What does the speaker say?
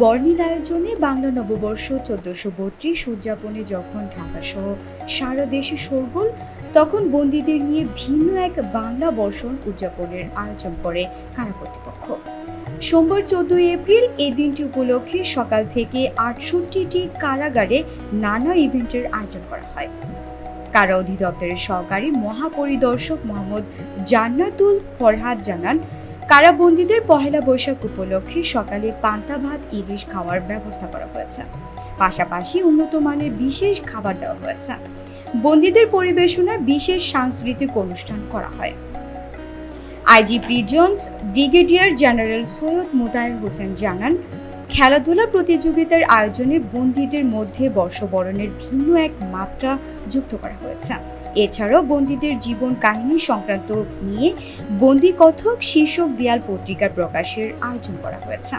বর্ণিল আয়োজনে বাংলা নববর্ষ চোদ্দশো বত্রিশ উদযাপনে যখন ঢাকা সহ সারা দেশে শোরগোল, তখন বন্দীদের নিয়ে ভিন্ন এক বাংলা বর্ষণ উদযাপনের আয়োজন করে কারা কর্তৃপক্ষ। সোমবার চোদ্দই এপ্রিল এই দিনটি উপলক্ষে সকাল থেকে আটষট্টিটি কারাগারে নানা ইভেন্টের আয়োজন করা হয়। কারা অধিদপ্তরের সহকারী মহাপরিদর্শক মোহাম্মদ জান্নাতুল ফরহাদ জানান কারাবন্দীদের পহেলা বৈশাখ উপলক্ষে সকালে পান্তা ভাত, ইলিশ খাওয়ার ব্যবস্থা করা হয়েছে। পাশাপাশি উন্নত মানের বিশেষ খাবার দেওয়া হয়েছে। বন্দীদের পরিবেশনায় বিশেষ সাংস্কৃতিক অনুষ্ঠান করা হয়। IG prisons brigadier general Syed Motaher Hossain জানান, খেলাধুলা প্রতিযোগিতার আয়োজনে বন্দীদের মধ্যে বর্ষবরণের ভিন্ন এক মাত্রা যুক্ত করা হয়েছে। এছাড়াও বন্দীদের জীবন কাহিনী সংক্রান্ত নিয়ে বন্দি কথক শীর্ষক দেয়াল পত্রিকা প্রকাশের আয়োজন করা হয়েছে।